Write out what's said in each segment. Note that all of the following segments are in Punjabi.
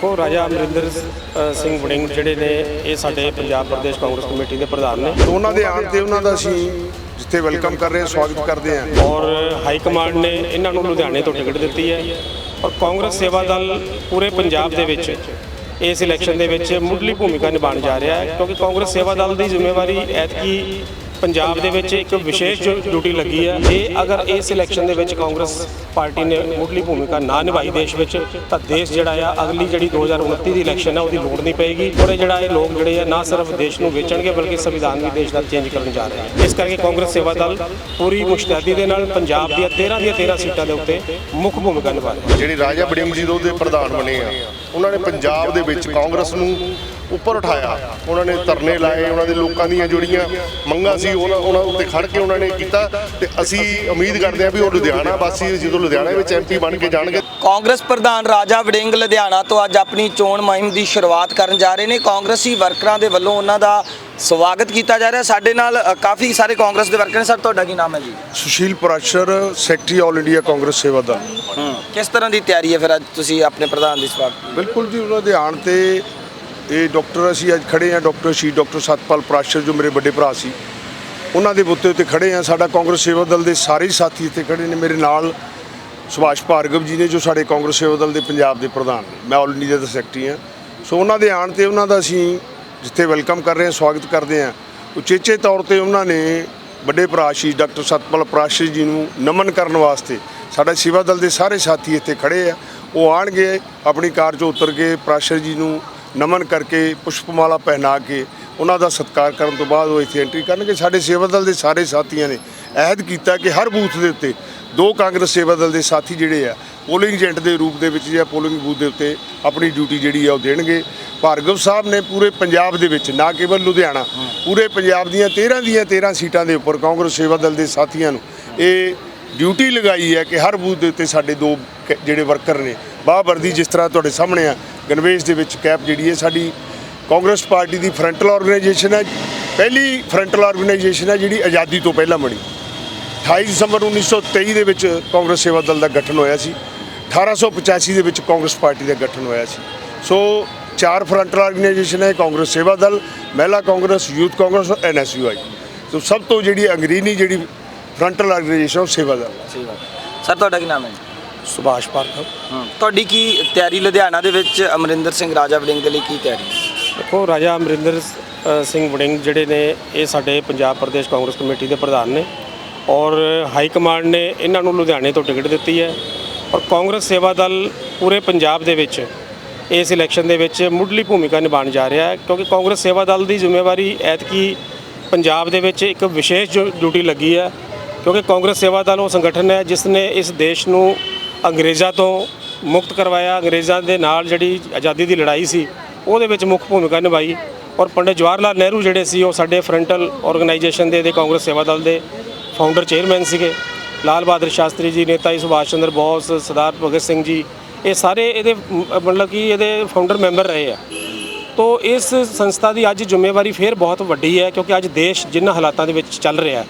ਦੇਖੋ ਰਾਜਾ ਅਮਰਿੰਦਰ ਅ, ਸਿੰਘ ਵੜਿੰਗ ਜਿਹੜੇ ਨੇ ਇਹ ਸਾਡੇ ਪੰਜਾਬ ਪ੍ਰਦੇਸ਼ ਕਾਂਗਰਸ ਕਮੇਟੀ ਦੇ ਪ੍ਰਧਾਨ ਨੇ। ਤੇ ਉਹਨਾਂ ਦੇ ਆਉਣ ਤੇ ਉਹਨਾਂ ਦਾ ਅਸੀਂ ਜਿੱਥੇ ਵੈਲਕਮ ਕਰ ਰਹੇ ਹਾਂ ਸਵਾਗਤ ਕਰਦੇ ਹਾਂ। ਔਰ ਹਾਈ ਕਮਾਂਡ ਨੇ ਇਹਨਾਂ ਨੂੰ ਲੁਧਿਆਣੇ ਤੋਂ ਟਿਕਟ ਦਿੱਤੀ ਹੈ। ਔਰ ਕਾਂਗਰਸ ਸੇਵਾ ਦਲ ਪੂਰੇ ਪੰਜਾਬ ਦੇ ਵਿੱਚ ਇਸ ਇਲੈਕਸ਼ਨ ਦੇ ਵਿੱਚ ਮੁੱਢਲੀ ਭੂਮਿਕਾ ਨਿਭਾਉਣ ਜਾ ਰਿਹਾ ਹੈ ਕਿਉਂਕਿ ਕਾਂਗਰਸ ਸੇਵਾ ਦਲ ਦੀ ਜ਼ਿੰਮੇਵਾਰੀ ਐਤਕੀ ਪੰਜਾਬ ਦੇ ਵਿੱਚ ਇੱਕ ਵਿਸ਼ੇਸ਼ ਡਿਊਟੀ ਲੱਗੀ ਹੈ ਜੇ ਅਗਰ ਇਸ ਇਲੈਕਸ਼ਨ ਦੇ ਵਿੱਚ ਕਾਂਗਰਸ ਪਾਰਟੀ ਨੇ ਮੁੱਢਲੀ ਭੂਮਿਕਾ ਨਾ ਨਿਭਾਈ ਦੇਸ਼ ਵਿੱਚ, ਤਾਂ ਦੇਸ਼ ਜਿਹੜਾ ਆ, ਅਗਲੀ ਜਿਹੜੀ 2029 ਦੀ ਇਲੈਕਸ਼ਨ ਹੈ ਉਹਦੀ ਲੋੜ ਨਹੀਂ ਪਏਗੀ। ਔਰ ਇਹ ਜਿਹੜਾ ਇਹ ਲੋਕ ਜਿਹੜੇ ਆ, ਨਾ ਸਿਰਫ ਦੇਸ਼ ਨੂੰ ਵੇਚਣਗੇ, ਬਲਕਿ ਸੰਵਿਧਾਨ ਵੀ ਦੇਸ਼ ਦਾ ਚੇਂਜ ਕਰਨ ਜਾ ਰਹੇ ਹੈ ਇਸ ਕਰਕੇ ਕਾਂਗਰਸ ਸੇਵਾ ਦਲ ਪੂਰੀ ਮੁਸ਼ਤੈਦੀ ਦੇ ਨਾਲ ਪੰਜਾਬ ਦੀਆਂ 13 ਦੀਆਂ 13 ਸੀਟਾਂ ਦੇ ਉੱਤੇ ਮੁੱਖ ਭੂਮਿਕਾ ਨਿਭਾ ਰਿਹਾ ਹੈ ਜਿਹੜੀ ਰਾਜਾ ਬੜਿੰਗ ਜੀ ਦੇ ਪ੍ਰਧਾਨ ਬਣੇ ਆ, ਉਹਨਾਂ ਨੇ ਪੰਜਾਬ ਦੇ ਵਿੱਚ ਕਾਂਗਰਸ ਨੂੰ ਉੱਪਰ ਉਠਾਇਆ। ਉਹਨਾਂ ਨੇ ਧਰਨੇ ਲਾਏ ਉਹਨਾਂ ਦੇ ਲੋਕਾਂ ਦੀਆਂ ਜਿਹੜੀਆਂ ਮੰਗਾਂ ਸੀ ਉਹਨਾਂ ਉਹਨਾਂ ਉੱਤੇ ਖੜ ਕੇ ਉਹਨਾਂ ਨੇ ਕੀਤਾ। ਤੇ ਅਸੀਂ ਉਮੀਦ ਕਰਦੇ ਹਾਂ ਵੀ ਉਹ ਲੁਧਿਆਣਾ ਵਾਸੀ ਜਦੋਂ ਲੁਧਿਆਣਾ ਵਿੱਚ ਐਮਪੀ ਬਣ ਕੇ ਜਾਣਗੇ। ਕਾਂਗਰਸ ਪ੍ਰਧਾਨ ਰਾਜਾ ਵੜਿੰਗ ਲੁਧਿਆਣਾ ਤੋਂ ਅੱਜ ਆਪਣੀ ਚੋਣ ਮੁਹਿੰਮ ਦੀ ਸ਼ੁਰੂਆਤ ਕਰਨ ਜਾ ਰਹੇ ਨੇ। ਕਾਂਗਰਸੀ ਵਰਕਰਾਂ ਦੇ ਵੱਲੋਂ ਉਹਨਾਂ ਦਾ ਸਵਾਗਤ ਕੀਤਾ ਜਾ ਰਿਹਾ। ਸਾਡੇ ਨਾਲ ਕਾਫੀ ਸਾਰੇ ਕਾਂਗਰਸ ਦੇ ਵਰਕਰ ਨੇ। ਸਰ ਤੁਹਾਡਾ ਕੀ ਨਾਮ ਹੈ ਜੀ? Sushil Parashar secretary all India Congress Seva Dal. ਕਿਸ ਤਰ੍ਹਾਂ ਦੀ ਤਿਆਰੀ ਹੈ ਫਿਰ ਅੱਜ ਤੁਸੀਂ ਆਪਣੇ ਪ੍ਰਧਾਨ ਦੀ ਸਵਾਗਤ? ਬਿਲਕੁਲ ਜੀ ਉਹਨਾਂ ਦੇ ਆਉਣ ਤੇ ਇਹ ਡਾਕਟਰ ਅਸੀਂ ਅੱਜ ਖੜੇ ਹਾਂ, ਡਾਕਟਰ ਸ਼ੀ ਡਾਕਟਰ ਸਤਪਾਲ ਪਰਾਸ਼ਰ, ਜੋ ਮੇਰੇ ਵੱਡੇ ਭਰਾ ਸੀ। ਉਹਨਾਂ ਦੇ ਬੁੱਤੇ ਉੱਤੇ ਖੜੇ ਹਾਂ। ਸਾਡਾ ਕਾਂਗਰਸ ਸੇਵਾ ਦਲ ਦੇ ਸਾਰੇ ਸਾਥੀ ਇੱਥੇ ਖੜੇ ਨੇ। ਮੇਰੇ ਨਾਲ ਸੁਭਾਸ਼ ਭਾਰਗਵ ਜੀ ਨੇ, ਜੋ ਸਾਡੇ ਕਾਂਗਰਸ ਸੇਵਾ ਦਲ ਦੇ ਪੰਜਾਬ ਦੇ ਪ੍ਰਧਾਨ ਨੇ। ਮੈਂ ਆਲ ਇੰਡੀਆ ਦਾ ਸੈਕਟਰੀ ਹਾਂ। ਸੋ ਉਹਨਾਂ ਦੇ ਆਉਣ ਤੇ ਉਹਨਾਂ ਦਾ ਅਸੀਂ ਜਿੱਥੇ ਵੈਲਕਮ ਕਰ ਰਹੇ ਹਾਂ, ਸਵਾਗਤ ਕਰਦੇ ਹਾਂ। ਉਚੇਚੇ ਤੌਰ ਤੇ ਉਹਨਾਂ ਨੇ ਵੱਡੇ ਭਰਾ ਸ਼ੀ ਡਾਕਟਰ ਸਤਪਾਲ ਪਰਾਸ਼ਰ ਜੀ ਨੂੰ ਨਮਨ ਕਰਨ ਵਾਸਤੇ ਸਾਡਾ ਸੇਵਾ ਦਲ ਦੇ ਸਾਰੇ ਸਾਥੀ ਇੱਥੇ ਖੜੇ ਆ। ਉਹ ਆਣਗੇ ਆਪਣੀ ਕਾਰ 'ਚੋਂ ਉਤਰ ਕੇ ਪਰਾਸ਼ਰ ਜੀ ਨੂੰ ਨਮਨ ਕਰਕੇ ਪੁਸ਼ਪਮਾਲਾ ਪਹਿਨਾ ਕੇ ਉਹਨਾਂ ਦਾ ਸਤਿਕਾਰ ਕਰਨ ਤੋਂ ਬਾਅਦ ਉਹ ਇੱਥੇ ਐਂਟਰੀ ਕਰਨਗੇ। ਸਾਡੇ ਸੇਵਾ ਦਲ ਦੇ ਸਾਰੇ ਸਾਥੀਆਂ ਨੇ ਅਹਿਦ ਕੀਤਾ ਕਿ ਹਰ ਬੂਥ ਦੇ ਉੱਤੇ ਦੋ ਕਾਂਗਰਸ ਸੇਵਾ ਦਲ ਦੇ ਸਾਥੀ ਜਿਹੜੇ ਆ ਪੋਲਿੰਗ ਏਜੰਟ ਦੇ ਰੂਪ ਦੇ ਵਿੱਚ ਜਾਂ ਪੋਲਿੰਗ ਬੂਥ ਦੇ ਉੱਤੇ ਆਪਣੀ ਡਿਊਟੀ ਜਿਹੜੀ ਆ ਉਹ ਦੇਣਗੇ। ਭਾਰਗਵ ਸਾਹਿਬ ਨੇ ਪੂਰੇ ਪੰਜਾਬ ਦੇ ਵਿੱਚ, ਨਾ ਕੇਵਲ ਲੁਧਿਆਣਾ, ਪੂਰੇ ਪੰਜਾਬ ਦੀਆਂ 13 ਦੀਆਂ 13 ਸੀਟਾਂ ਦੇ ਉੱਪਰ ਕਾਂਗਰਸ ਸੇਵਾ ਦਲ ਦੇ ਸਾਥੀਆਂ ਨੂੰ ਇਹ ਡਿਊਟੀ ਲਗਾਈ ਹੈ ਕਿ ਹਰ ਬੂਥ ਦੇ ਉੱਤੇ ਸਾਡੇ ਦੋ ਕ- ਜਿਹੜੇ ਵਰਕਰ ਨੇ, ਬਾਹ ਵਰਦੀ ਜਿਸ ਤਰ੍ਹਾਂ ਤੁਹਾਡੇ ਸਾਹਮਣੇ ਆ ਗਣਵੇਸ਼ ਦੇ ਵਿੱਚ ਕੈਪ ਜਿਹੜੀ ਹੈ ਸਾਡੀ ਕਾਂਗਰਸ ਪਾਰਟੀ ਦੀ ਫਰੰਟਲ ਆਰਗੇਨਾਈਜੇਸ਼ਨ ਹੈ, ਪਹਿਲੀ ਫਰੰਟਲ ਆਰਗੇਨਾਈਜੇਸ਼ਨ ਹੈ ਜਿਹੜੀ ਆਜ਼ਾਦੀ ਤੋਂ ਪਹਿਲਾਂ ਬਣੀ। 28 ਦਸੰਬਰ 1923 ਦੇ ਵਿੱਚ ਕਾਂਗਰਸ ਸੇਵਾ ਦਲ ਦਾ ਗਠਨ ਹੋਇਆ ਸੀ 1885 ਦੇ ਵਿੱਚ ਕਾਂਗਰਸ ਪਾਰਟੀ ਦਾ ਗਠਨ ਹੋਇਆ ਸੀ। ਸੋ ਚਾਰ ਫਰੰਟਲ ਆਰਗੇਨਾਈਜੇਸ਼ਨ ਹੈ, ਕਾਂਗਰਸ ਸੇਵਾ ਦਲ, ਮਹਿਲਾ ਕਾਂਗਰਸ, ਯੂਥ ਕਾਂਗਰਸ ਔਰ ਐਨਐਸਯੂਆਈ ਸੋ ਸਭ ਤੋਂ ਜਿਹੜੀ ਅੰਗਰੀਨੀ ਜਿਹੜੀ ਫਰੰਟਲ ਆਰਗੇਨਾਈਜੇਸ਼ਨ ਉਹ ਸੇਵਾ ਦਲ। ਹੈ। ਸਰ, ਤੁਹਾਡਾ ਕੀ ਨਾਮ ਹੈ ਜੀ? ਸੁਭਾਸ਼ ਭਾਰਗਵ ਤੁਹਾਡੀ ਕੀ ਤਿਆਰੀ ਲੁਧਿਆਣਾ ਦੇ ਵਿੱਚ ਅਮਰਿੰਦਰ ਸਿੰਘ ਰਾਜਾ ਵੜਿੰਗ ਦੇ ਲਈ ਕੀ ਤਿਆਰੀ? ਦੇਖੋ ਰਾਜਾ ਅਮਰਿੰਦਰ ਸਿੰਘ ਵੜਿੰਗ ਜਿਹੜੇ ਨੇ ਇਹ ਸਾਡੇ ਪੰਜਾਬ ਪ੍ਰਦੇਸ਼ ਕਾਂਗਰਸ ਕਮੇਟੀ ਦੇ ਪ੍ਰਧਾਨ ਨੇ ਔਰ ਹਾਈ ਕਮਾਂਡ ਨੇ ਇਹਨਾਂ ਨੂੰ ਲੁਧਿਆਣੇ ਤੋਂ ਟਿਕਟ ਦਿੱਤੀ ਹੈ ਔਰ ਕਾਂਗਰਸ ਸੇਵਾ ਦਲ ਪੂਰੇ ਪੰਜਾਬ ਦੇ ਵਿੱਚ ਇਸ ਇਲੈਕਸ਼ਨ ਦੇ ਵਿੱਚ ਮੁੱਢਲੀ ਭੂਮਿਕਾ ਨਿਭਾਉਣ ਜਾ ਰਿਹਾ ਹੈ ਕਿਉਂਕਿ ਕਾਂਗਰਸ ਸੇਵਾ ਦਲ ਦੀ ਜ਼ਿੰਮੇਵਾਰੀ ਐਤਕੀ ਪੰਜਾਬ ਦੇ ਵਿੱਚ ਇੱਕ ਵਿਸ਼ੇਸ਼ ਡਿਊ- ਡਿਊਟੀ ਲੱਗੀ ਹੈ ਕਿਉਂਕਿ ਕਾਂਗਰਸ ਸੇਵਾ ਦਲ ਉਹ ਸੰਗਠਨ ਹੈ ਜਿਸ ਨੇ ਇਸ ਦੇਸ਼ ਨੂੰ ਅੰਗਰੇਜ਼ਾਂ ਤੋਂ ਮੁਕਤ ਕਰਵਾਇਆ। ਅੰਗਰੇਜ਼ਾਂ ਦੇ ਨਾਲ ਜਿਹੜੀ ਆਜ਼ਾਦੀ ਦੀ ਲੜਾਈ ਸੀ, ਉਹਦੇ ਵਿੱਚ ਮੁੱਖ ਭੂਮਿਕਾ ਨਿਭਾਈ। ਔਰ ਪੰਡਿਤ ਜਵਾਹਰ ਲਾਲ ਨਹਿਰੂ ਜਿਹੜੇ ਸੀ, ਉਹ ਸਾਡੇ ਫਰੰਟਲ ਆਰਗੇਨਾਈਜੇਸ਼ਨ ਦੇ ਦੇ ਕਾਂਗਰਸ ਸੇਵਾ ਦਲ ਦੇ ਫਾਊਂਡਰ ਚੇਅਰਮੈਨ ਸੀਗੇ। ਲਾਲ ਬਹਾਦਰ ਸ਼ਾਸਤਰੀ ਜੀ, ਨੇਤਾ ਜੀ, ਸੁਭਾਸ਼ ਚੰਦਰ ਬੋਸ, ਸਰਦਾਰ ਭਗਤ ਸਿੰਘ ਜੀ, ਇਹ ਸਾਰੇ ਇਹਦੇ ਮਤਲਬ ਕਿ ਇਹਦੇ ਫਾਊਂਡਰ ਮੈਂਬਰ ਰਹੇ ਆ। ਤੋ ਇਸ ਸੰਸਥਾ ਦੀ ਅੱਜ ਜ਼ਿੰਮੇਵਾਰੀ ਫੇਰ ਬਹੁਤ ਵੱਡੀ ਹੈ, ਕਿਉਂਕਿ ਅੱਜ ਦੇਸ਼ ਜਿਨ੍ਹਾਂ ਹਾਲਾਤਾਂ ਦੇ ਵਿੱਚ ਚੱਲ ਰਿਹਾ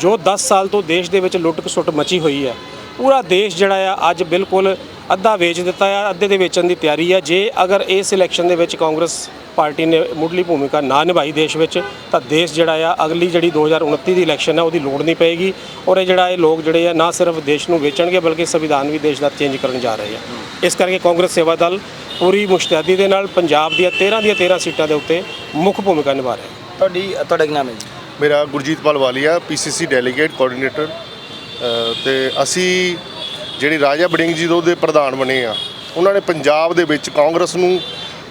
ਜੋ 10 ਸਾਲ ਤੋਂ ਦੇਸ਼ ਦੇ ਵਿੱਚ ਲੁੱਟ ਖਸੁੱਟ ਮਚੀ ਹੋਈ ਹੈ ਪੂਰਾ ਦੇਸ਼ ਜਿਹੜਾ ਆ ਅੱਜ ਬਿਲਕੁਲ ਅੱਧਾ ਵੇਚ ਦਿੱਤਾ ਆ ਅੱਧੇ ਦੇ ਵੇਚਣ ਦੀ ਤਿਆਰੀ ਹੈ ਜੇ ਅਗਰ ਇਸ ਇਲੈਕਸ਼ਨ ਦੇ ਵਿੱਚ ਕਾਂਗਰਸ ਪਾਰਟੀ ਨੇ ਮੁੱਢਲੀ ਭੂਮਿਕਾ ਨਾ ਨਿਭਾਈ ਦੇਸ਼ ਵਿੱਚ ਤਾਂ ਦੇਸ਼ ਜਿਹੜਾ ਆ ਅਗਲੀ ਜਿਹੜੀ 2029 ਦੀ ਇਲੈਕਸ਼ਨ ਹੈ ਉਹਦੀ ਲੋੜ ਨਹੀਂ ਪਏਗੀ। ਔਰ ਇਹ ਜਿਹੜਾ ਇਹ ਲੋਕ ਜਿਹੜੇ ਆ ਨਾ ਸਿਰਫ ਦੇਸ਼ ਨੂੰ ਵੇਚਣਗੇ ਬਲਕਿ ਸੰਵਿਧਾਨ ਵੀ ਦੇਸ਼ ਦਾ ਚੇਂਜ ਕਰਨ ਜਾ ਰਹੇ ਆ। ਇਸ ਕਰਕੇ ਕਾਂਗਰਸ ਸੇਵਾ ਦਲ ਪੂਰੀ ਮੁਸ਼ਤੈਦੀ ਦੇ ਨਾਲ ਪੰਜਾਬ ਦੀਆਂ 13 ਦੀਆਂ 13 ਸੀਟਾਂ ਦੇ ਉੱਤੇ ਮੁੱਖ ਭੂਮਿਕਾ ਨਿਭਾ ਰਿਹਾ ਹੈ। ਤੁਹਾਡੀ ਤੁਹਾਡਾ ਕੀ ਨਾਮ ਹੈ ਜੀ? ਮੇਰਾ Gurjit Pal Walia PCC delegate coordinator ਤੇ ਅਸੀਂ ਜਿਹੜੀ ਰਾਜਾ ਬੜਿੰਗ ਜੀ ਦੇ ਪ੍ਰਧਾਨ ਬਣੇ ਆ, ਉਹਨਾਂ ਨੇ ਪੰਜਾਬ ਦੇ ਵਿੱਚ ਕਾਂਗਰਸ ਨੂੰ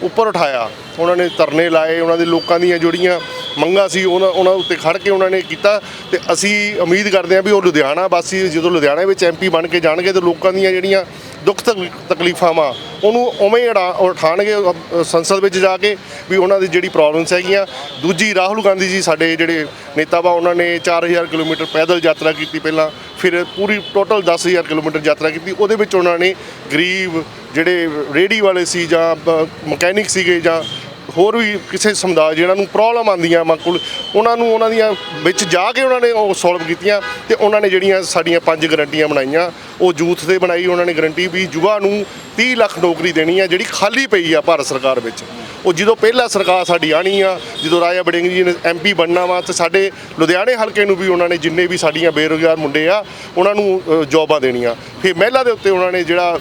ਉੱਪਰ ਉਠਾਇਆ। ਉਹਨਾਂ ਨੇ ਧਰਨੇ ਲਾਏ, ਉਹਨਾਂ ਦੇ ਲੋਕਾਂ ਦੀਆਂ ਜਿਹੜੀਆਂ ਮੰਗਾਂ ਸੀ, ਉਹਨਾਂ ਉਹਨਾਂ ਉੱਤੇ ਖੜ ਕੇ ਉਹਨਾਂ ਨੇ ਕੀਤਾ ਤੇ ਅਸੀਂ ਉਮੀਦ ਕਰਦੇ ਹਾਂ ਵੀ ਉਹ ਲੁਧਿਆਣਾ ਵਾਸੀ ਜਦੋਂ ਲੁਧਿਆਣਾ ਵਿੱਚ ਐਮਪੀ ਬਣ ਕੇ ਜਾਣਗੇ ਤੇ ਲੋਕਾਂ ਦੀਆਂ ਜਿਹੜੀਆਂ ਦੁੱਖ ਤਕਲੀ- ਤਕਲੀਫਾਂ ਵਾ ਉਹਨੂੰ ਉਵੇਂ ਹੀ ਉਡਾ- ਉਠਾਉਣਗੇ ਸੰਸਦ ਵਿੱਚ ਜਾ ਕੇ ਵੀ ਉਹਨਾਂ ਦੀ ਜਿਹੜੀ ਪ੍ਰੋਬਲਮਸ ਹੈਗੀਆਂ। ਦੂਜੀ, ਰਾਹੁਲ ਗਾਂਧੀ ਜੀ ਸਾਡੇ ਜਿਹੜੇ ਨੇਤਾ ਵਾ, ਉਹਨਾਂ ਨੇ 4000 ਕਿਲੋਮੀਟਰ ਪੈਦਲ ਯਾਤਰਾ ਕੀਤੀ ਪਹਿਲਾਂ। ਫਿਰ ਪੂਰੀ ਟੋਟਲ 10000 ਕਿਲੋਮੀਟਰ ਯਾਤਰਾ ਕੀਤੀ। ਉਹਦੇ ਵਿੱਚ ਉਹਨਾਂ ਨੇ ਗਰੀਬ ਜਿਹੜੇ ਰੇੜੀ ਵਾਲੇ ਸੀ ਜਾਂ ਮਕੈਨਿਕ ਸੀਗੇ ਜਾਂ ਹੋਰ ਵੀ ਕਿਸੇ ਸਮੁਦਾਇ ਜਿਹਨਾਂ ਨੂੰ ਪ੍ਰੋਬਲਮ ਆਉਂਦੀਆਂ ਵਾ ਕੋਲ, ਉਹਨਾਂ ਨੂੰ ਉਹਨਾਂ ਦੀਆਂ ਵਿੱਚ ਜਾ ਕੇ ਉਹਨਾਂ ਨੇ ਉਹ ਸੋਲਵ ਕੀਤੀਆਂ ਤੇ ਉਹਨਾਂ ਨੇ ਜਿਹੜੀਆਂ ਸਾਡੀਆਂ ਪੰਜ ਗਰੰਟੀਆਂ ਬਣਾਈਆਂ। ਉਹ ਯੂਥ ਤੇ ਬਣਾਈ ਉਹਨਾਂ ਨੇ ਗਰੰਟੀ ਵੀ ਯੁਵਾ ਨੂੰ 30 ਲੱਖ ਨੌਕਰੀ ਦੇਣੀ ਆ ਜਿਹੜੀ ਖਾਲੀ ਪਈ ਆ ਭਾਰਤ ਸਰਕਾਰ ਵਿੱਚ। ਉਹ ਜਦੋਂ ਪਹਿਲਾ ਸਰਕਾਰ ਸਾਡੀ ਆਣੀ ਆ ਜਦੋਂ ਰਾਜਾ ਬੜਿੰਗ ਜੀ ਨੇ ਐਮਪੀ ਬਣਨਾ ਵਾ ਤੇ ਸਾਡੇ ਲੁਧਿਆਣੇ ਹਲਕੇ ਨੂੰ ਵੀ ਉਹਨਾਂ ਨੇ ਜਿੰਨੇ ਵੀ ਸਾਡੀਆਂ ਬੇਰੁਜ਼ਗਾਰ ਮੁੰਡੇ ਆ ਉਹਨਾਂ ਨੂੰ ਅ, ਜੌਬਾਂ ਦੇਣੀਆਂ। ਫਿਰ ਮਹਿਲਾ ਦੇ ਉੱਤੇ ਉਹਨਾਂ ਨੇ ਜਿਹੜਾ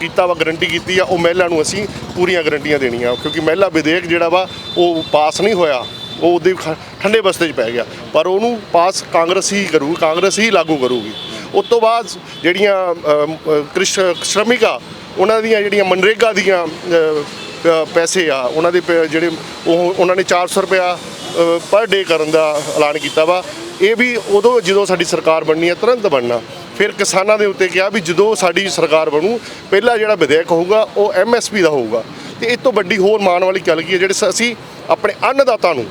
ਕੀਤਾ ਵਾ ਗਰੰਟੀ ਕੀਤੀ ਆ ਉਹ ਮਹਿਲਾ ਨੂੰ ਅਸੀਂ ਪੂਰੀਆਂ ਗਰੰਟੀਆਂ ਦੇਣੀਆਂ ਕਿਉਂਕਿ ਮਹਿਲਾ ਵਿਧੇਇਕ ਜਿਹੜਾ ਵਾ ਉਹ ਪਾਸ ਨਹੀਂ ਹੋਇਆ। ਉਹ ਉਹਦੇ ਖ- ਠੰਡੇ ਬਸਤੇ 'ਚ ਪੈ ਗਿਆ। ਪਰ ਉਹਨੂੰ ਪਾਸ ਕਾਂਗਰਸ ਹੀ ਕਰੂ ਕਾਂਗਰਸ ਹੀ ਲਾਗੂ ਕਰੂਗੀ। ਉਸ ਤੋਂ ਬਾਅਦ ਜਿਹੜੀਆਂ ਕ੍ਰਿਸ਼ ਸ਼੍ਰਮਿਕ ਆ ਉਹਨਾਂ ਦੀਆਂ ਜਿਹੜੀਆਂ ਮਨਰੇਗਾ ਦੀਆਂ ਪੈਸੇ ਆ, ਉਹਨਾਂ ਦੇ ਪ- ਜਿਹੜੇ ਉਹ ਉਹਨਾਂ ਨੇ 400 ਰੁਪਇਆ ਪਰ ਡੇ ਕਰਨ ਦਾ ਐਲਾਨ ਕੀਤਾ ਵਾ। ਇਹ ਵੀ ਉਦੋਂ ਜਦੋਂ ਸਾਡੀ ਸਰਕਾਰ ਬਣਨੀ ਹੈ ਤੁਰੰਤ ਬਣਨਾ। ਫਿਰ ਕਿਸਾਨਾਂ ਦੇ ਉੱਤੇ ਕਿਹਾ ਵੀ ਜਦੋਂ ਸਾਡੀ ਸਰਕਾਰ ਬਣੂ, ਪਹਿਲਾ ਜਿਹੜਾ ਵਿਧੇਇਕ ਹੋਊਗਾ, ਉਹ ਐਮਐਸਪੀ ਦਾ ਹੋਊਗਾ। ਤੇ ਇਸ ਤੋਂ ਵੱਡੀ ਹੋਰ ਮਾਣ ਵਾਲੀ ਗੱਲ ਕੀ ਹੈ ਜਿਹੜੇ ਸ- ਅਸੀਂ ਆਪਣੇ ਅੰਨਦਾਤਾ ਨੂੰ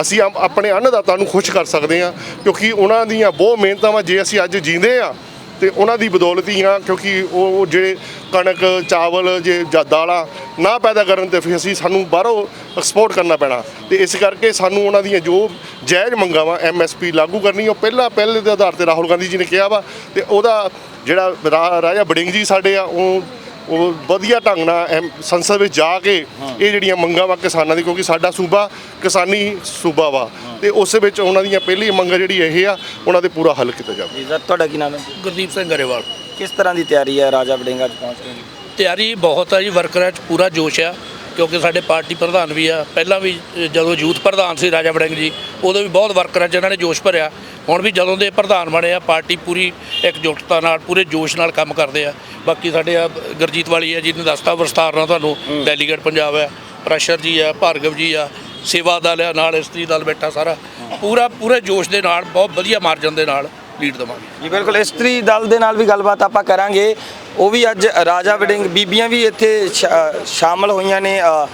ਅਸੀਂ ਆਪ- ਆਪਣੇ ਅੰਨਦਾਤਾ ਨੂੰ ਖੁਸ਼ ਕਰ ਸਕਦੇ ਹਾਂ, ਕਿਉਂਕਿ ਉਹਨਾਂ ਦੀਆਂ ਬਹੁਤ ਮਿਹਨਤਾਂ ਵਾ ਜੇ ਅਸੀਂ ਅੱਜ ਜੀਂਦੇ ਆ ਤੇ ਉਹਨਾਂ ਦੀ ਬਦੌਲਤ ਹੀ ਆ ਕਿਉਂਕਿ ਉਹ ਜਿਹੜੇ ਕਣਕ, ਚਾਵਲ, ਜੇ ਜਾਂ ਦਾਲਾਂ ਨਾ ਪੈਦਾ ਕਰਨ ਤੇ ਫਿਰ ਅਸੀਂ ਸਾਨੂੰ ਬਾਹਰੋਂ ਐਕਸਪੋਰਟ ਕਰਨਾ ਪੈਣਾ। ਤੇ ਇਸ ਕਰਕੇ ਸਾਨੂੰ ਉਹਨਾਂ ਦੀਆਂ ਜੋ ਜਾਇਜ਼ ਮੰਗਾਂ ਵਾ ਐਮਐਸਪੀ ਲਾਗੂ ਕਰਨੀ, ਉਹ ਪਹਿਲਾਂ ਪਹਿਲੇ ਦੇ ਆਧਾਰ ਤੇ ਰਾਹੁਲ ਗਾਂਧੀ ਜੀ ਨੇ ਕਿਹਾ ਵਾ, ਤੇ ਉਹਦਾ ਜਿਹੜਾ ਰਾ- ਰਾਜਾ ਬੜਿੰਗ ਜੀ ਸਾਡੇ ਆ, ਉਹ ਉਹ ਵਧੀਆ ਢੰਗ ਨਾਲ ਐਮ- ਸੰਸਦ ਵਿੱਚ ਜਾ ਕੇ ਇਹ ਜਿਹੜੀਆਂ ਮੰਗਾਂ ਵਾ ਕਿਸਾਨਾਂ ਦੀ ਕਿਉਂਕਿ ਸਾਡਾ ਸੂਬਾ ਕਿਸਾਨੀ ਸੂਬਾ ਵਾ ਤੇ ਉਸ ਵਿੱਚ ਉਹਨਾਂ ਦੀਆਂ ਪਹਿਲੀ ਮੰਗਾਂ ਜਿਹੜੀ ਇਹ ਆ ਉਹਨਾਂ ਦੇ ਪੂਰਾ ਹੱਲ ਕੀਤਾ ਜਾਵੇ। ਜੀ ਸਰ ਤੁਹਾਡਾ ਕੀ ਨਾਮ ਹੈ? ਗੁਰਦੀਪ ਸਿੰਘ ਗਰੇਵਾਲ। ਕਿਸ ਤਰ੍ਹਾਂ ਦੀ ਤਿਆਰੀ ਹੈ ਰਾਜਾ ਵੜਿੰਗ ਅੱਜ ਪਹੁੰਚ ਰਹੇ ਨੇ ਤਿਆਰੀ ਬਹੁਤ ਹੈ ਜੀ ਵਰਕਰਾਂ 'ਚ ਪੂਰਾ ਜੋਸ਼ ਆ। ਕਿਉਂਕਿ ਸਾਡੇ ਪਾਰਟੀ ਪ੍ਰਧਾਨ ਵੀ ਆ ਪਹਿਲਾਂ ਵੀ ਜਦੋਂ ਯੂਥ ਪ੍ਰਧਾਨ ਸੀ ਰਾਜਾ ਵੜਿੰਗ ਜੀ ਉਦੋਂ ਵੀ ਬਹੁਤ ਵਰਕਰਾਂ 'ਚ ਇਹਨਾਂ ਨੇ ਜੋਸ਼ ਭਰਿਆ। ਹੁਣ ਵੀ ਜਦੋਂ ਦੇ ਪ੍ਰਧਾਨ ਬਣੇ ਆ ਪਾਰਟੀ ਪੂਰੀ ਇਕਜੁੱਟਤਾ ਨਾਲ ਪੂਰੇ ਜੋਸ਼ ਨਾਲ ਕੰਮ ਕਰਦੇ ਆ। ਬਾਕੀ ਸਾਡੇ ਆ ਗੁਰਜੀਤ ਵਾਲੀ ਆ ਜਿਹਨੇ ਦੱਸਤਾ ਵਿਸਤਾਰ ਨਾਲ ਤੁਹਾਨੂੰ ਡੈਲੀਗੇਟ ਪੰਜਾਬ ਆ ਪ੍ਰੈਸ਼ਰ ਜੀ ਆ ਭਾਰਗਵ ਜੀ ਆ ਸੇਵਾ ਦਲ ਆ ਨਾਲ ਇਸਤਰੀ ਦਲ ਬੈਠਾ ਸਾਰਾ। ਪੂਰਾ ਪੂਰੇ ਜੋਸ਼ ਦੇ ਨਾਲ ਬਹੁਤ ਵਧੀਆ ਮਾਰਜਨ ਦੇ ਨਾਲ ਲੀਡ ਦੇਵਾਂਗੇ। ਜੀ ਬਿਲਕੁਲ ਇਸਤਰੀ ਦਲ ਦੇ ਨਾਲ ਵੀ ਗੱਲਬਾਤ ਆਪਾਂ ਕਰਾਂਗੇ। ਉਹ ਵੀ ਅੱਜ ਰਾਜਾ ਵੜਿੰਗ ਬੀਬੀਆਂ ਵੀ ਇੱਥੇ ਸ਼ਾ- ਸ਼ਾਮਲ ਹੋਈਆਂ ਨੇ ਅ,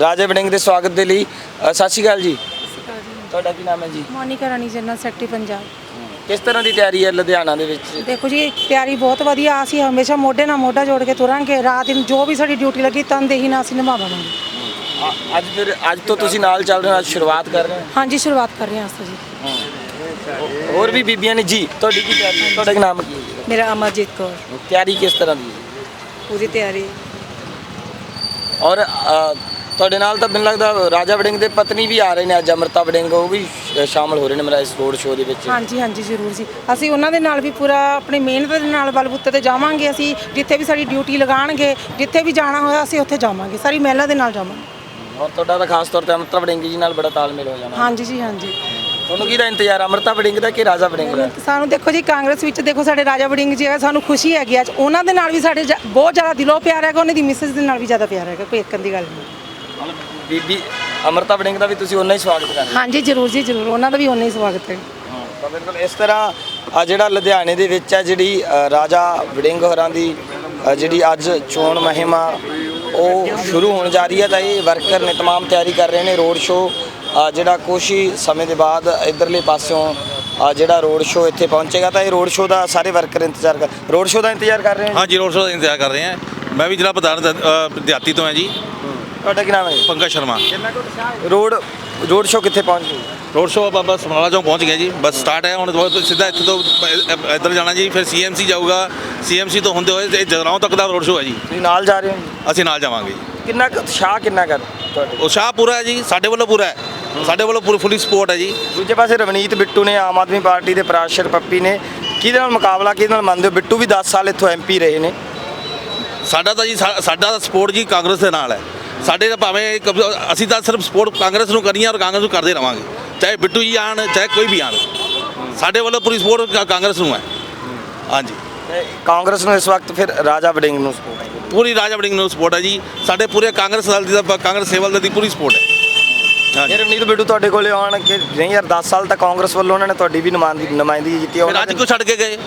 ਰਾਜਾ ਵੜਿੰਗ ਦੇ ਸਵਾਗਤ ਦੇ ਲਈ। ਅ, ਸਤਿ ਸ਼੍ਰੀ ਅਕਾਲ ਜੀ। ਤੁਹਾਡਾ ਕੀ ਨਾਮ ਹੈ ਜੀ? Monika Rani general secretary Punjab. ਕਿਸ ਤਰ੍ਹਾਂ ਦੀ ਤਿਆਰੀ ਹੈ ਲੁਧਿਆਣਾ ਦੇ ਵਿੱਚ? ਦੇਖੋ ਜੀ ਤਿਆਰੀ ਬਹੁਤ ਵਧੀਆ ਅਸੀਂ ਹਮੇਸ਼ਾ ਮੋਢੇ ਨਾਲ ਮੋਢਾ ਜੋੜ ਕੇ ਤੁਰਾਂਗੇ। ਰਾਤ ਨੂੰ ਜੋ ਵੀ ਸਾਡੀ ਡਿਊਟੀ ਲੱਗੀ ਤਨਦੇਹੀ ਨਾਲ ਅਸੀਂ ਨਿਭਾਵਾਂਗੇ। ਅ- ਅੱਜ ਫਿਰ ਅੱਜ ਤੋਂ ਤੁਸੀਂ ਨਾਲ ਚੱਲ ਰਹੇ ਹੋ ਅੱਜ ਸ਼ੁਰੂਆਤ ਕਰ ਰਹੇ ਹਾਂਜੀ ਸ਼ੁਰੂਆਤ ਕਰ ਰਹੇ ਹਾਂ ਅੱਜ ਤੋਂ ਜੀ। ਹੋ। ਹੋਰ ਵੀ ਬੀਬੀਆਂ ਨੇ ਜੀ ਤੁਹਾਡੀ ਕੀ ਤਿਆਰੀ ਹੈ? ਤੁਹਾਡਾ ਕੀ ਨਾਮ ਕੀ ਹੈ? ਮੇਰਾ ਅਮਰਜੀਤ ਕੌਰ। ਤਿਆਰੀ ਕਿਸ ਤਰ੍ਹਾਂ ਦੀ ਹੈ? ਪੂਰੀ ਤਿਆਰੀ। ਔਰ ਅ, ਤੁਹਾਡੇ ਨਾਲ ਤਾਂ ਮੈਨੂੰ ਲੱਗਦਾ ਰਾਜਾ ਵੜਿੰਗ ਦੇ ਪਤਨੀ ਵੀ ਆ ਰਹੇ ਨੇ ਅੱਜ ਅਮਰਤਾ ਵੜਿੰਗ ਉਹ ਵੀ ਸ਼- ਸ਼ਾਮਲ ਹੋ ਰਹੇ ਨੇ ਮੇਰਾ ਇਸ ਰੋਡ ਸ਼ੋਅ ਦੇ ਵਿੱਚ। ਹਾਂਜੀ ਹਾਂਜੀ ਜ਼ਰੂਰ ਜੀ। ਅਸੀਂ ਉਹਨਾਂ ਦੇ ਨਾਲ ਵੀ ਪੂਰਾ ਆਪਣੀ ਮਿਹਨਤ ਦੇ ਨਾਲ ਬਲਬੁੱਤੇ ਤੇ ਜਾਵਾਂਗੇ ਅਸੀਂ ਜਿੱਥੇ ਵੀ ਸਾਡੀ ਡਿਊਟੀ ਲਗਾਣਗੇ ਜਿੱਥੇ ਵੀ ਜਾਣਾ ਹੋਇਆ ਅਸੀਂ ਉੱਥੇ ਜਾਵਾਂਗੇ ਸਾਰੀ ਮਹਿਲਾ ਦੇ ਨਾਲ ਜਾਵਾਂਗੇ। ਔਰ ਤੁਹਾਡਾ ਤਾਂ ਖਾਸ ਤੌਰ ਤੇ ਅਮਰਤਾ ਵੜਿੰਗ ਜੀ ਨਾਲ ਬੜਾ ਤਾਲਮੇਲ ਹੋ ਜਾਣਾ। ਹਾਂਜੀ ਜੀ ਹਾਂਜੀ। ਤੁਹਾਨੂੰ ਕਿਹਦਾ ਇੰਤਜ਼ਾਰ ਅਮਰਤਾ ਵੜਿੰਗ ਦਾ ਕਿ ਰਾਜਾ ਵੜਿੰਗ ਦਾ ਸਾਨੂੰ ਦੇਖੋ ਜੀ ਕਾਂਗਰਸ ਵਿੱਚ ਦੇਖੋ ਸਾਡੇ ਰਾਜਾ ਵੜਿੰਗ ਜੀ ਹੈਗਾ ਸਾਨੂੰ ਖੁਸ਼ੀ ਹੈਗੀ ਅੱਜ ਉਹਨਾਂ ਦੇ ਨਾਲ ਵੀ ਸਾਡੇ ਜਾ- ਬਹੁਤ ਜ਼ਿਆਦਾ ਦਿਲੋਂ ਪਿਆਰ ਹੈਗਾ ਉਹਨਾਂ ਦੀ ਮਿਸਿਸ ਦੇ ਨਾਲ ਵੀ ਜ਼ਿਆਦਾ ਪਿਆਰ ਹੈਗਾ ਕੋਈ ਇੱਕਨ ਦੀ ਗੱਲ ਨਹੀਂ ਬੀਬੀ ਅਮਰਤਾ ਵੜਿੰਗ ਦਾ ਵੀ ਤੁਸੀਂ ਉਹਨਾਂ ਹੀ ਸਵਾਗਤ ਕਰਨਾ ਹਾਂਜੀ ਜ਼ਰੂਰ ਜੀ ਜ਼ਰੂਰ ਉਹਨਾਂ ਦਾ ਵੀ ਉਨਾ ਹੀ ਸਵਾਗਤ ਹੈ ਤਾਂ ਬਿਲਕੁਲ ਇਸ ਤਰ੍ਹਾਂ ਆ ਜਿਹੜਾ ਲੁਧਿਆਣੇ ਦੇ ਵਿੱਚ ਆ ਜਿਹੜੀ ਅ, ਰਾਜਾ ਵੜਿੰਗ ਹੋਰਾਂ ਦੀ ਅ, ਜਿਹੜੀ ਅੱਜ ਚੋਣ ਮੁਹਿੰਮ ਆ ਉਹ ਸ਼ੁਰੂ ਹੋਣ ਜਾ ਰਹੀ ਹੈ ਤਾਂ ਇਹ ਵਰਕਰ ਨੇ तमाम ਤਿਆਰੀ ਕਰ ਰਹੇ ਨੇ ਰੋਡ ਸ਼ੋ ਜਿਹੜਾ ਕੁਛ ਹੀ ਸਮੇਂ ਦੇ ਬਾਅਦ ਇਧਰਲੇ ਪਾਸਿਓਂ ਜਿਹੜਾ ਰੋਡ ਸ਼ੋ ਇੱਥੇ ਪਹੁੰਚੇਗਾ ਤਾਂ ਇਹ ਰੋਡ ਸ਼ੋ ਦਾ ਸਾਰੇ ਵਰਕਰ ਇੰਤਜ਼ਾਰ ਕਰ ਰੋਡ ਸ਼ੋ ਦਾ ਇੰਤਜ਼ਾਰ ਕਰ ਰਹੇ ਨੇ ਹਾਂਜੀ ਰੋਡ ਸ਼ੋਅ ਦਾ ਇੰਤਜ਼ਾਰ ਕਰ ਰਹੇ ਹਾਂ। ਮੈਂ ਵੀ ਜ਼ਿਲ੍ਹਾ ਪ੍ਰਧਾਨ ਦ- ਅ, ਵਿਦਿਆਰਥੀ ਤੋਂ ਹਾਂ ਜੀ। ਤੁਹਾਡਾ ਕੀ ਨਾਮ ਹੈ Pankaj Sharma. Road road show ਕਿੱਥੇ ਪਹੁੰਚ ਗਈ? ਰੋਡ ਸ਼ੋਅ ਬਾਬਾ ਸਮਰਾਲਾ ਚੌਂਕ ਪਹੁੰਚ ਗਿਆ ਜੀ। ਬਸ ਸਟਾਰਟ ਹੈ ਹੁਣ ਸਿੱਧਾ ਇੱਥੇ ਤੋਂ ਇੱਧਰ ਜਾਣਾ ਜੀ ਫਿਰ ਸੀਐਮਸੀ ਜਾਊਗਾ। ਸੀਐਮਸੀ ਤੋਂ ਹੁੰਦੇ ਹੋਏ ਜਗਰਾਉਂ ਤੱਕ ਦਾ ਰੋਡ ਸ਼ੋਅ ਹੈ ਜੀ। ਤੁਸੀਂ ਨਾਲ ਜਾ ਰਹੇ ਹੋ ਜੀ? ਅਸੀਂ ਨਾਲ ਜਾਵਾਂਗੇ ਕਿੰਨਾ ਕੁ ਉਤਸ਼ਾਹ ਕਿੰਨਾ ਕਰ ਤੁਹਾਡੇ? ਉਤਸ਼ਾਹ ਪੂਰਾ ਹੈ ਜੀ ਸਾਡੇ ਵੱਲੋਂ ਪੂਰਾ ਹੈ। ਸਾਡੇ ਵੱਲੋਂ ਪੂਰੀ ਫੁੱਲੀ ਸਪੋਰਟ ਹੈ ਜੀ। ਦੂਜੇ ਪਾਸੇ ਰਵਨੀਤ ਬਿੱਟੂ ਨੇ ਆਮ ਆਦਮੀ ਪਾਰਟੀ ਦੇ ਪ੍ਰਾਸ਼ਰ ਪੱਪੀ ਨੇ ਕਿਹਦੇ ਨਾਲ ਮੁਕਾਬਲਾ ਕਿਹਦੇ ਨਾਲ ਮੰਨਦੇ ਹੋ? ਬਿੱਟੂ ਵੀ 10 ਸਾਲ ਇੱਥੋਂ ਐਮਪੀ ਰਹੇ ਨੇ। ਸਾਡਾ ਤਾਂ ਜੀ ਸਾਡਾ ਸਪੋਰਟ ਜੀ ਕਾਂਗਰਸ ਦੇ ਨਾਲ ਹੈ। ਸਾਡੇ ਤਾਂ ਭਾਵੇਂ ਅਸੀਂ ਤਾਂ ਸਿਰਫ ਸਪੋਰਟ ਕਾਂਗਰਸ ਨੂੰ ਕਰਨੀ ਹੈ ਔਰ ਕਾਂਗਰਸ ਨੂੰ ਕਰਦੇ ਰਵਾਂਗੇ। ਚਾਹੇ ਬਿੱਟੂ ਜੀ ਆਣ ਚਾਹੇ ਕੋਈ ਵੀ ਆਣ। ਸਾਡੇ ਵੱਲੋਂ ਪੂਰੀ ਸਪੋਰਟ ਕਾਂਗਰਸ ਨੂੰ ਹੈ। ਹਾਂਜੀ। ਤੇ ਕਾਂਗਰਸ ਨੂੰ ਇਸ ਵਕਤ ਫਿਰ ਰਾਜਾ ਵੜਿੰਗ ਨੂੰ ਸਪੋਰਟ ਹੈ। ਪੂਰੀ ਰਾਜਾ ਵੜਿੰਗ ਨੂੰ ਸਪੋਰਟ ਹੈ ਜੀ। ਸਾਡੇ ਪੂਰੇ ਕਾਂਗਰਸ ਦਲ ਦੀ ਤਾਂ ਕਾਂਗਰਸ ਸੇਵਲ ਦਲ ਦੀ ਪੂਰੀ ਸਪੋਰਟ ਹੈ। ਹਾਂਜੀ। ਰਵਨੀਤ ਬਿੱਟੂ ਤੁਹਾਡੇ ਕੋਲੇ ਆਉਣ ਕਿ ਨਹੀਂ ਯਾਰ 10 ਸਾਲ ਤੱਕ ਕਾਂਗਰਸ ਵੱਲੋਂ ਉਹਨਾਂ ਨੇ ਤੁਹਾਡੀ ਵੀ ਨੁਮਾਇੰਦਗੀ ਨੁਮਾਇੰਦਗੀ ਕੀਤੀ ਫਿਰ ਉਹਨਾਂ ਅੱਜ ਕਿਉਂ ਛੱਡ ਕੇ ਗਏ?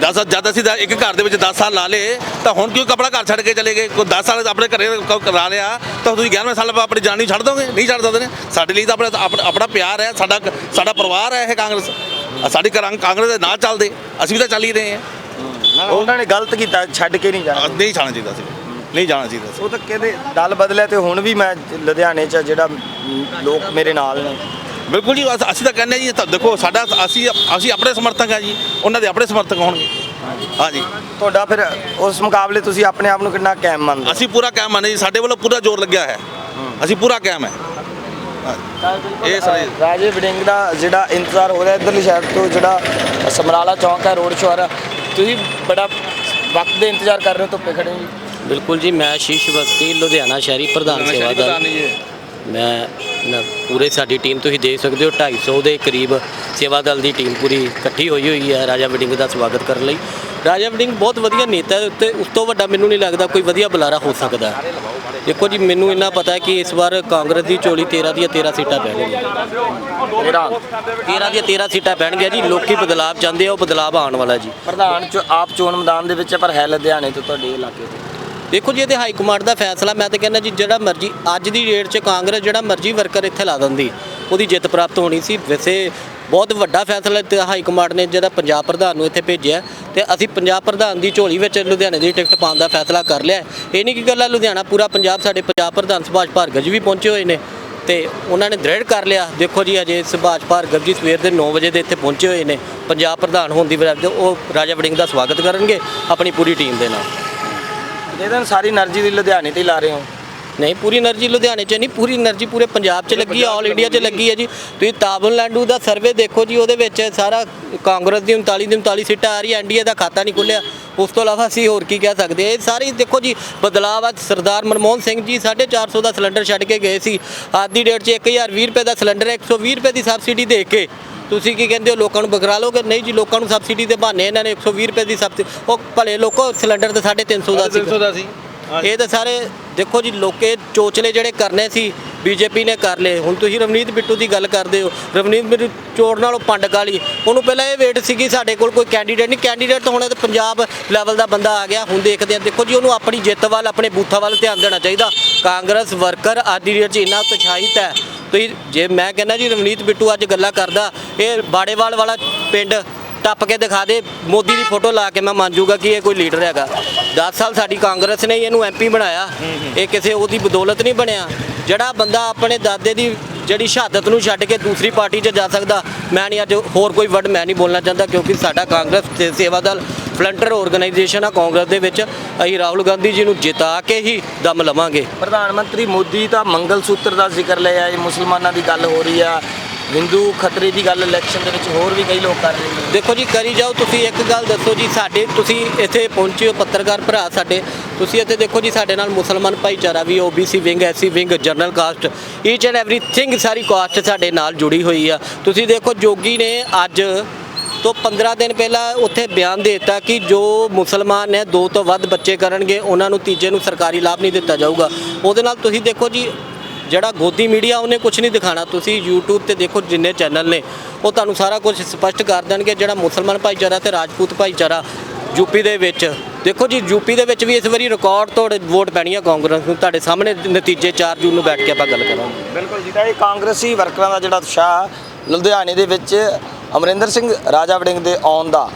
10 ਜਦ ਅਸੀਂ ਦਾ- ਇੱਕ ਘਰ ਦੇ ਵਿੱਚ 10 ਸਾਲ ਲਾ ਲਏ ਤਾਂ ਹੁਣ ਕਿਉਂ ਕਪੜਾ ਘਰ ਛੱਡ ਕੇ ਚਲੇ ਗਏ? ਕੋਈ 10 ਸਾਲ ਆਪਣੇ ਘਰੇ ਕ- ਕਰਾ ਲਿਆ ਤਾਂ ਤੁਸੀਂ 11ਵੇਂ ਸਾਲ ਆਪਣੀ ਜਾਨ ਨਹੀਂ ਛੱਡ ਦੋਗੇ? ਨਹੀਂ ਛੱਡ ਸਕਦੇ ਨੇ? ਸਾਡੇ ਲਈ ਤਾਂ ਆਪਣਾ ਆਪਣਾ- ਆਪਣਾ ਪਿਆਰ ਹੈ ਸਾਡਾ ਸਾਡਾ ਪਰਿਵਾਰ ਹੈ ਇਹ ਕਾਂਗਰਸ। ਅ ਸਾਡੀ ਕਰਾਂ ਕਾਂਗਰਸ ਦੇ ਨਾਲ ਚੱਲਦੇ ਅਸੀਂ ਵੀ ਤਾਂ ਚੱਲ ਹੀ ਰਹੇ ਹਾਂ। ਉਹਨਾਂ ਨੇ ਗਲਤ ਕੀਤਾ ਛੱਡ ਕੇ ਨਹੀਂ ਅ, ਜਾਣਾ ਨਹੀਂ ਜਾਣਾ ਚਾਹੀਦਾ ਸੀ। ਨਹੀਂ ਜਾਣਾ ਚਾਹੀਦਾ ਸੀ। ਉਹ ਤਾਂ ਕਹਿੰਦੇ ਦਲ ਬਦਲਿਆ ਤੇ ਹੁਣ ਵੀ ਮੈਂ ਲੁਧਿਆਣੇ 'ਚ ਜਿਹੜਾ ਲੋਕ ਮੇਰੇ ਨਾਲ ਨੇ। ਬਿਲਕੁਲ ਜੀ ਅਸ- ਅਸੀਂ ਤਾਂ ਕਹਿੰਦੇ ਜੀ ਤਾਂ ਦੇਖੋ ਸਾਡਾ ਅਸੀਂ ਅਸੀਂ ਆਪਣੇ ਸਮਰਥਕ ਆ ਜੀ ਉਹਨਾਂ ਦੇ ਆਪਣੇ ਸਮਰਥਕ ਹੋਣਗੇ। ਹਾਂਜੀ। ਤੁਹਾਡਾ ਫਿਰ ਉਸ ਮੁਕਾਬਲੇ ਤੁਸੀਂ ਆਪਣੇ ਆਪ ਨੂੰ ਕਿੰਨਾ ਕਾਇਮ ਮੰਨਦੇ ਹੋ? ਅਸੀਂ ਪੂਰਾ ਕਾਇਮ ਮੰਨੇ ਜੀ ਸਾਡੇ ਵੱਲੋਂ ਪੂਰਾ ਜ਼ੋਰ ਲੱਗਿਆ ਹੈ। ਅਸੀਂ ਪੂਰਾ ਕਾਇਮ ਹੈ। ਇਹ ਸਾਰੇ ਰਾਜੇ ਵੜਿੰਗ ਦਾ ਜਿਹੜਾ ਇੰਤਜ਼ਾਰ ਹੋ ਰਿਹਾ ਇਧਰਲੀ ਸਾਈਡ ਤੋਂ ਜਿਹੜਾ ਸਮਰਾਲਾ ਚੌਂਕ ਹੈ ਰੋਡ ਰਿਹਾ ਤੁਸੀਂ ਬੜਾ ਵਕਤ ਦੇ ਇੰਤਜ਼ਾਰ ਕਰ ਰਹੇ ਹੋ ਧੁੱਪੇ ਖੜੇ ਹੋ ਜੀ। ਬਿਲਕੁਲ ਜੀ ਮੈਂ ਸ਼ੀਸ਼ ਬਸਤੀ ਲੁਧਿਆਣਾ ਸ਼ਹਿਰੀ ਪ੍ਰਧਾਨ ਸੇਵਾਦਾਰ ਮੈਂ ਨਾ ਪੂਰੇ ਸਾਡੀ ਟੀਮ ਤੁਸੀਂ ਦੇਖ ਸਕਦੇ ਹੋ 250 ਦੇ ਕਰੀਬ ਸੇਵਾ ਦਲ ਦੀ ਟੀਮ ਪੂਰੀ ਇਕੱਠੀ ਹੋਈ ਹੋਈ ਹੈ ਰਾਜਾ ਵੜਿੰਗ ਦਾ ਸਵਾਗਤ ਕਰਨ ਲਈ। ਰਾਜਾ ਵੜਿੰਗ ਬਹੁਤ ਵਧੀਆ ਨੇਤਾ ਹੈ ਤੇ ਉਸ ਤੋਂ ਵੱਡਾ ਮੈਨੂੰ ਨਹੀਂ ਲੱਗਦਾ ਕੋਈ ਵਧੀਆ ਬੁਲਾਰਾ ਹੋ ਸਕਦਾ। ਹੈ। ਦੇਖੋ ਜੀ ਮੈਨੂੰ ਇੰਨਾ ਪਤਾ ਹੈ ਕਿ ਇਸ ਵਾਰ ਕਾਂਗਰਸ ਦੀ ਝੋਲੀ 13 ਦੀਆਂ 13 ਸੀਟਾਂ ਪੈਣਗੀਆਂ 13 ਦੀਆਂ 13 ਸੀਟਾਂ ਪੈਣਗੀਆਂ ਜੀ ਲੋਕੀ ਬਦਲਾਵ ਚਾਹੁੰਦੇ ਆ ਉਹ ਬਦਲਾਵ ਆਉਣ ਵਾਲਾ ਜੀ। ਪ੍ਰਧਾਨ ਚ ਆਪ ਚੋਣ ਮੈਦਾਨ ਦੇ ਵਿੱਚ ਹੈ, ਪਰ ਹੈ ਲੁਧਿਆਣੇ ਤੋਂ ਤੁਹਾਡੇ ਇਲਾਕੇ ਤੋਂ। ਦੇਖੋ ਜੀ, ਇਹਦੇ ਹਾਈ ਕਮਾਂਡ ਦਾ ਫੈਸਲਾ, ਮੈਂ ਤਾਂ ਕਹਿੰਦਾ ਜੀ, ਜਿਹੜਾ ਮਰਜ਼ੀ, ਅੱਜ ਦੀ ਡੇਟ 'ਚ ਕਾਂਗਰਸ ਜਿਹੜਾ ਮਰਜ਼ੀ ਵਰਕਰ ਇੱਥੇ ਲਾ ਦਿੰਦੀ, ਉਹਦੀ ਜਿੱਤ ਪ੍ਰਾਪਤ ਹੋਣੀ ਸੀ। ਵੈਸੇ ਬਹੁਤ ਵੱਡਾ ਫੈਸਲਾ ਤੇ ਹਾਈ ਕਮਾਂਡ ਨੇ ਜਿਹੜਾ ਪੰਜਾਬ ਪ੍ਰਧਾਨ ਨੂੰ ਇੱਥੇ ਭੇਜਿਆ ਤੇ ਅਸੀਂ ਪੰਜਾਬ ਪ੍ਰਧਾਨ ਦੀ ਝੋਲੀ ਵਿੱਚ ਲੁਧਿਆਣੇ ਦੀ ਟਿਕਟ ਪਾਉਣ ਦਾ ਫੈਸਲਾ ਕਰ ਲਿਆ ਇਹ ਨਹੀਂ ਕਿ ਗੱਲ ਹੈ ਲੁਧਿਆਣਾ, ਪੂਰਾ ਪੰਜਾਬ, ਸਾਡੇ ਪੰਜਾਬ ਪ੍ਰਧਾਨ ਸੁਭਾਸ਼ ਭਾਰਗਵ ਵੀ ਪਹੁੰਚੇ ਹੋਏ ਨੇ ਤੇ ਉਹਨਾਂ ਨੇ ਦ੍ਰਿੜ ਕਰ ਲਿਆ। ਦੇਖੋ ਜੀ, ਅਜੇ ਸੁਭਾਸ਼ ਭਾਰਗਵ ਜੀ ਸਵੇਰ ਦੇ 9 ਵਜੇ ਦੇ ਇੱਥੇ ਪਹੁੰਚੇ ਹੋਏ ਨੇ, ਪੰਜਾਬ ਪ੍ਰਧਾਨ ਹੋਣ ਦੀ ਵਜ੍ਹਾ ਉਹ ਰਾਜਾ ਵੜਿੰਗ ਦਾ ਸਵਾਗਤ ਕਰਨਗੇ ਆਪਣੀ ਪੂਰੀ ਟੀਮ ਦੇ ਨਾਲ। ਜਿਹਦੇ ਨਾਲ ਸਾਰੀ એનર્ਜੀ ਦੀ ਲੁਧਿਆਣੇ ਤੇ ਹੀ ਲਾ ਰਹੇ ਹੋ। ਨਹੀਂ ਪੂਰੀ એનર્ਜੀ ਲੁਧਿਆਣੇ 'ਚ ਨਹੀਂ ਪੂਰੀ એનર્ਜੀ ਪੂਰੇ ਪੰਜਾਬ 'ਚ ਲੱਗੀ ਹੈ ਆਲ ਇੰਡੀਆ 'ਚ ਲੱਗੀ। ਹੈ ਜੀ। ਤੁਸੀਂ ਤਾਮਿਲਨਾਡੂ ਦਾ ਸਰਵੇ ਦੇਖੋ ਜੀ ਉਹਦੇ ਵਿੱਚ ਸਾਰਾ ਕਾਂਗਰਸ ਦੀ 39 ਦੀ 39 ਸੀਟਾਂ ਆ ਰਹੀ ਹੈ ਐਨਡੀਏ ਦਾ ਖਾਤਾ ਨਹੀਂ ਖੁੱਲਿਆ। ਉਸ ਤੋਂ ਇਲਾਵਾ ਅਸੀਂ ਹੋਰ ਕੀ ਕਹਿ ਸਕਦੇ ਇਹ ਸਾਰੀ ਦੇਖੋ ਜੀ ਬਦਲਾਅ ਅੱਜ ਸਰਦਾਰ ਮਨਮੋਹਨ ਸਿੰਘ ਜੀ 450 ਦਾ ਸਿਲੰਡਰ ਛੱਡ ਕੇ ਗਏ ਸੀ। ਆਦੀ ਡੇਟ 'ਚ 1020 ਰੁਪਏ ਦਾ ਸਿਲੰਡਰ 120 ਰੁਪਏ ਦੀ ਸਬਸਿਡੀ ਦੇ ਕੇ ਤੁਸੀਂ ਕੀ ਕਹਿੰਦੇ ਹੋ ਲੋਕਾਂ ਨੂੰ ਬਗਰਾ ਲੋਗੇ ਨਹੀਂ ਜੀ ਲੋਕਾਂ ਨੂੰ ਸਬਸਿਡੀ ਦੇ ਬਹਾਨੇ ਇਹਨਾਂ ਨੇ 120 ਰੁਪਏ ਦੀ ਸਬਸਿਡੀ ਉਹ ਭਲੇ ਲੋਕੋ ਸਿਲੰਡਰ ਤੇ 350 ਦਾ ਸੀ ਦਾ ਸੀ। ਇਹ ਤਾਂ ਸਾਰੇ ਦੇਖੋ ਜੀ ਲੋਕੇ ਚੋਚਲੇ ਜਿਹੜੇ ਕਰਨੇ ਸੀ ਬੀਜੇਪੀ ਨੇ ਕਰ ਲਏ। ਹੁਣ ਤੁਸੀਂ ਰਵਨੀਤ ਬਿੱਟੂ ਦੀ ਗੱਲ ਕਰਦੇ ਹੋ। ਰਵਨੀਤ ਬਿੱਟੂ ਚੋੜ ਨਾਲੋਂ ਪੰਡ ਕਾਲੀ। ਉਹਨੂੰ ਪਹਿਲਾਂ ਇਹ ਵੇਟ ਸੀਗੀ ਸਾਡੇ ਕੋਲ ਕੋਈ ਕੈਂਡੀਡੇਟ ਨਹੀਂ। ਕੈਂਡੀਡੇਟ ਤਾਂ ਹੁਣ ਇਹ ਤਾਂ ਪੰਜਾਬ ਲੈਵਲ ਦਾ ਬੰਦਾ ਆ ਗਿਆ। ਹੁਣ ਦੇਖਦੇ ਆ ਦੇਖੋ ਜੀ ਉਹਨੂੰ ਆਪਣੀ ਜਿੱਤ ਵੱਲ ਆਪਣੇ ਬੂਥਾਂ ਵੱਲ ਧਿਆਨ ਦੇਣਾ ਚਾਹੀਦਾ। ਕਾਂਗਰਸ ਵਰਕਰ ਅੱਜ ਦੀ ਡੇਟ 'ਚ ਇੰਨਾ ਉਤਸ਼ਾਹਿਤ ਹੈ। ਤੁਸੀਂ ਜੇ ਮੈਂ ਕਹਿੰਦਾ ਜੀ ਰਵਨੀਤ ਬਿੱਟੂ ਅੱਜ ਗੱਲਾਂ ਕਰਦਾ, ਇਹ ਬਾੜੇਵਾਲ ਵਾਲਾ ਪਿੰਡ ਟੱਪ ਕੇ ਦਿਖਾ ਦੇ, ਮੋਦੀ ਦੀ ਫੋਟੋ ਲਾ ਕੇ ਮੈਂ ਮੰਨ ਜੂਗਾ ਕਿ ਇਹ ਕੋਈ ਲੀਡਰ ਹੈਗਾ। 10 ਸਾਲ ਸਾਡੀ ਕਾਂਗਰਸ ਨੇ ਹੀ ਇਹਨੂੰ ਐਮਪੀ ਬਣਾਇਆ, ਇਹ ਕਿਸੇ ਉਹਦੀ ਬਦੌਲਤ ਨਹੀਂ ਬਣਿਆ। ਜਿਹੜਾ ਬੰਦਾ ਆਪਣੇ ਦਾਦੇ ਦੀ ਜਿਹੜੀ ਸ਼ਹਾਦਤ ਨੂੰ ਛੱਡ ਕੇ ਦੂਸਰੀ ਪਾਰਟੀ 'ਚ ਜਾ ਸਕਦਾ, ਮੈਂ ਨਹੀਂ ਅੱਜ ਹੋਰ ਕੋਈ ਵਰਡ ਮੈਂ ਨਹੀਂ ਬੋਲਣਾ ਚਾਹੁੰਦਾ ਕਿਉਂਕਿ ਸਾਡਾ ਕਾਂਗਰਸ ਤੇ ਸੇਵਾ ਦਲ ਫਲੰਟਰ ਆਰਗੇਨਾਈਜੇਸ਼ਨ ਆ ਕਾਂਗਰਸ ਦੇ ਵਿੱਚ। ਅਸੀਂ ਰਾਹੁਲ ਗਾਂਧੀ ਜੀ ਨੂੰ ਜਿਤਾ ਕੇ ਹੀ ਦਮ ਲਵਾਂਗੇ। ਪ੍ਰਧਾਨ ਮੰਤਰੀ ਮੋਦੀ ਤਾਂ ਮੰਗਲ ਸੂਤਰ ਦਾ ਜ਼ਿਕਰ ਲਿਆ ਇਹ ਮੁਸਲਮਾਨਾਂ ਦੀ ਗੱਲ ਹੋ ਰਹੀ ਆ। ਹਿੰਦੂ ਖਤਰੇ ਦੀ ਗੱਲ ਇਲੈਕਸ਼ਨ ਦੇ ਵਿੱਚ ਹੋਰ ਵੀ ਕਈ ਲੋਕ ਕਰ ਰਹੇ ਨੇ। ਦੇਖੋ ਜੀ ਕਰੀ ਜਾਓ ਤੁਸੀਂ ਇੱਕ ਗੱਲ ਦੱਸੋ ਜੀ ਸਾਡੇ। ਤੁਸੀਂ ਇੱਥੇ ਪਹੁੰਚੇ ਹੋ ਪੱਤਰਕਾਰ ਭਰਾ ਸਾਡੇ। ਤੁਸੀਂ ਇੱਥੇ ਦੇਖੋ ਜੀ ਸਾਡੇ ਨਾਲ ਮੁਸਲਮਾਨ ਭਾਈਚਾਰਾ ਵੀ OBC wing SC wing general caste each and everything sorry caste ਸਾਡੇ ਨਾਲ ਜੁੜੀ ਹੋਈ ਆ। ਤੁਸੀਂ ਦੇਖੋ ਜੋਗੀ ਨੇ ਅੱਜ ਤੋਂ 15 ਦਿਨ ਪਹਿਲਾਂ ਉੱਥੇ ਬਿਆਨ ਦੇ ਦਿੱਤਾ ਕਿ ਜੋ ਮੁਸਲਮਾਨ ਨੇ ਦੋ ਤੋਂ ਵੱਧ ਬੱਚੇ ਕਰਨਗੇ, ਉਹਨਾਂ ਨੂੰ ਤੀਜੇ ਨੂੰ ਸਰਕਾਰੀ ਲਾਭ ਨਹੀਂ ਦਿੱਤਾ ਜਾਊਗਾ। ਉਹਦੇ ਨਾਲ ਤੁਸੀਂ ਦੇਖੋ ਜੀ, ਜਿਹੜਾ ਗੋਦੀ ਮੀਡੀਆ, ਉਹਨੇ ਕੁਝ ਨਹੀਂ ਦਿਖਾਣਾ। ਤੁਸੀਂ YouTube ਤੇ ਦੇਖੋ ਜਿੰਨੇ ਚੈਨਲ ਨੇ, ਉਹ ਤੁਹਾਨੂੰ ਸਾਰਾ ਕੁਝ ਸਪਸ਼ਟ ਕਰ ਦੇਣਗੇ, ਜਿਹੜਾ ਮੁਸਲਮਾਨ ਭਾਈਚਾਰਾ ਤੇ ਰਾਜਪੂਤ ਭਾਈਚਾਰਾ ਯੂਪੀ ਦੇ ਵਿੱਚ। ਦੇਖੋ ਜੀ, ਯੂਪੀ ਦੇ ਵਿੱਚ ਵੀ ਇਸ ਵਾਰੀ ਰਿਕਾਰਡ ਤੋੜ ਵੋਟ ਪੈਣੀ ਹੈ ਕਾਂਗਰਸ ਨੂੰ। ਤੁਹਾਡੇ ਸਾਹਮਣੇ ਨਤੀਜੇ 4 ਜੂਨ ਨੂੰ ਬੈਠ ਕੇ ਆਪਾਂ ਗੱਲ ਕਰਾਂਗੇ। ਬਿਲਕੁਲ ਜੀ, ਤਾਂ ਇਹ ਕਾਂਗਰਸੀ ਵਰਕਰਾਂ ਦਾ ਜਿਹੜਾ ਉਤਸ਼ਾਹ ਲੁਧਿਆਣੇ ਦੇ ਵਿੱਚ ਅਮਰਿੰਦਰ ਸਿੰਘ ਰਾਜਾ ਵੜਿੰਗ ਦੇ ਆਉਣ ਦਾ